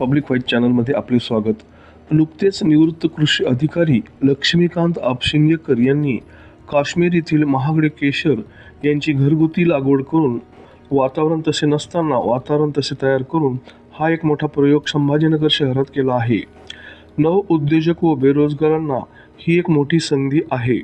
Public white चॅनलमध्ये आपले स्वागत. नुकतेच निवृत्त कृषी अधिकारी लक्ष्मीकांत आपशिंगेकर यांनी काश्मीर येथील महागडे केशर यांची घरगुती लागवड करून वातावरण तसे नसताना वातावरण तसे तयार करून हा एक मोठा प्रयोग संभाजीनगर शहरात केला आहे. नव उद्योजक व बेरोजगारांना ही एक मोठी संधी आहे.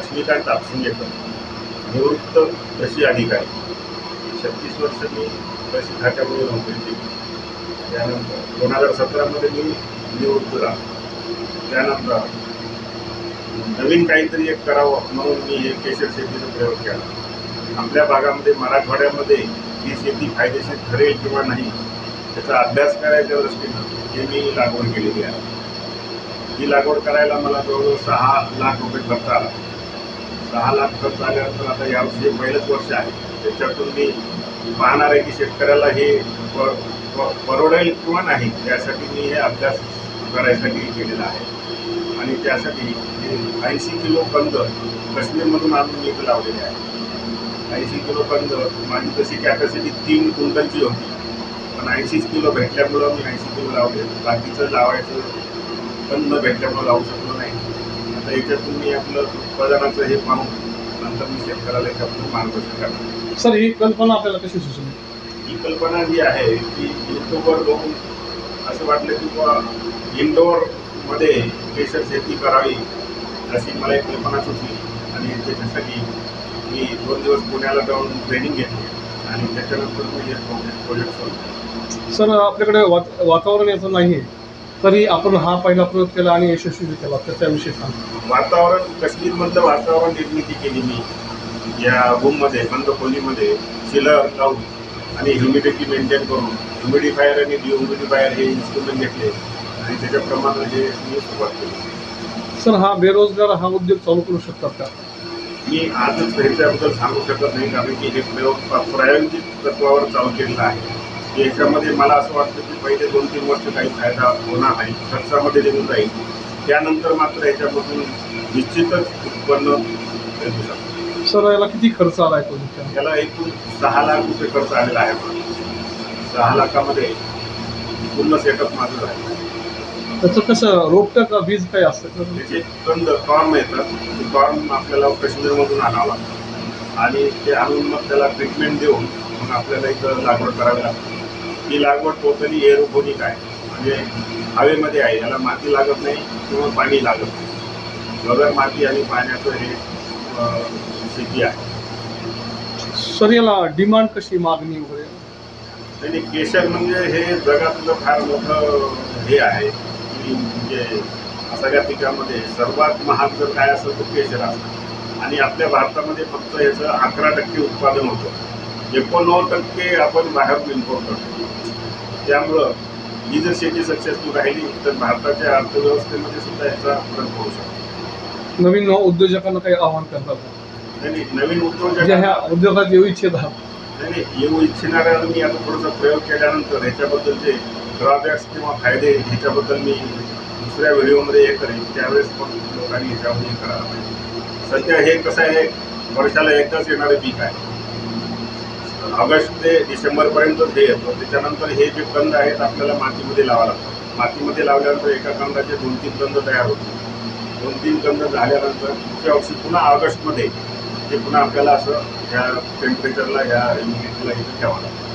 लक्ष्मीकांत आपसिंगेकर निवृत्त कृषी अधिकारी. छत्तीस वर्ष मी कृषी खात्यामध्ये नोकरी केली. त्यानंतर दोन हजार सतरामध्ये मी निवृत्त झालो त्यानंतर नवीन काहीतरी एक करावं म्हणून मी हे केशर शेतीचा प्रयोग केला. आपल्या भागामध्ये मराठवाड्यामध्ये ही शेती फायदेशीर ठरेल किंवा नाही त्याचा अभ्यास करायच्या दृष्टीनं हे मी लागवड केलेली आहे. ही लागवड करायला मला जवळजवळ सहा लाख रुपये खर्च आला. दहा लाख खर्च आल्यानंतर आता यावर्षी पहिलंच वर्ष आहे. त्याच्यातून मी पाहणार आहे की शेतकऱ्याला हे परवडेल किंवा नाही त्यासाठी मी हे अभ्यास करायसाठी केलेला आहे. आणि त्यासाठी ऐंशी किलो कंद काश्मीरमधून आणून मी लावलेले आहे. ऐंशी किलो कंद माझी तशी कॅपॅसिटी तीन क्विंटलची होती. पण ऐंशीच किलो भेटल्यामुळं मी ऐंशी किलो लावले. बाकीचं लावायचं पण न लावू शकतो आता याच्यातून मी आपलं उत्पादनाचं हे पाहून नंतर मी शेतकऱ्याला याच्यातून मार्गदर्शन करणार. सर ही कल्पना आपल्याला कशी सुचली ही कल्पना जी आहे की युट्यूबवर बघून असं वाटलं की बुवा इंडोरमध्ये केशर शेती करावी अशी मला एक कल्पना सुचली. आणि त्याच्यासाठी मी दोन दिवस पुण्याला जाऊन ट्रेनिंग घेतली. आणि त्याच्यानंतर मी हे प्रोजेक्ट प्रोजेक्ट सोडलं सर आपल्याकडे वात वातावरण याचं नाही आहे तरी आपण हा पहिला प्रयोग केला आणि यशस्वी केला त्याच्याविषयी सांगा. वातावरण काश्मीरमधलं वातावरण निर्मिती केली मी. या रूममध्ये बंद खोलीमध्ये चिलर लावून आणि ह्युमिडिटी मेंटेन करून ह्युमिडिफायर आणि डिह्युमिडिफायर हे इन्स्ट्रुमेंट घेतले. आणि त्याच्याप्रमाणे हे मी सुरुवात केली. सर हा बेरोजगार हा उद्योग चालू करू शकतात का? मी आजच ह्याच्याबद्दल सांगू शकत नाही कारण की हे प्रयोग प्रा- प्रायोगिक तत्वावर चालू केलेलं आहे. याच्यामध्ये मला असं वाटतं की पहिले दोन तीन वर्ष काही फायदा होणार नाही खर्चामध्ये निघून जाईल. त्यानंतर मात्र याच्यामधून निश्चितच उत्पन्न भेटू शकतं. सर याला किती खर्च आला आहे तुमच्या? त्याला एकूण सहा लाख रुपये खर्च आलेला आहे. मला. सहा लाखामध्ये पूर्ण सेटअप माझं आहे त्याचं कसं रोपटं का बीज काय असतं त्याचे कंद टॉर्म येतात ते टॉर्म आपल्याला काश्मीरमधून आणावं लागतं. आणि ते आणून मग त्याला ट्रीटमेंट देऊन मग आपल्याला इथं लागवड करावी लागते. ही लागवड टोटली एरोपोनिक आहे. म्हणजे हवेमध्ये आहे. याला माती लागत नाही किंवा पाणी लागत नाही. बगर माती आणि पाण्याचं हे शेती आहे. सर याला डिमांड कशी मागणी वगैरे? आणि केशर म्हणजे हे जगातलं फार मोठं हे आहे. की म्हणजे सगळ्या पिकामध्ये सर्वात महाग जर काय असेल तर केशर असतं. आणि आपल्या भारतामध्ये फक्त याचं अकरा टक्के उत्पादन होतं. एकोणनव्वद टक्के आपण बाहेरून इम्पोर्ट करतो. त्यामुळं ही जर शेती सक्सेसफुल राहिली तर भारताच्या अर्थव्यवस्थेमध्ये सुद्धा याचा फरक पडू शकतो. नवीन उद्योजकांना काही आव्हान करतात? आणि नवीन उद्योजक जे ह्या उद्योगात येऊ इच्छित आहात. नाही नाही येऊ इच्छिणाऱ्याला मी आता थोडासा प्रयोग केल्यानंतर ह्याच्याबद्दलचे ड्रॉबॅक्स किंवा फायदे ह्याच्याबद्दल मी दुसऱ्या व्हिडिओमध्ये हे करेन. त्यावेळेस पण लोकांनी ह्याच्यावर हे करायला पाहिजे. सध्या हे कसं आहे वर्षाला एकदाच येणारं पीक आहे. ऑगस्ट ते डिसेंबरपर्यंत हे येतो. त्याच्यानंतर हे जे कंद आहेत आपल्याला मातीमध्ये लावा लागतात मातीमध्ये लावल्यानंतर एका कंदाचे दोन तीन कंद तयार होते दोन तीन कंद झाल्यानंतर ते औषध पुन्हा ऑगस्टमध्ये ते पुन्हा आपल्याला असं ह्या टेम्परेचरला ह्या ह्युमिडिटीला इथं ठेवावं लागतं.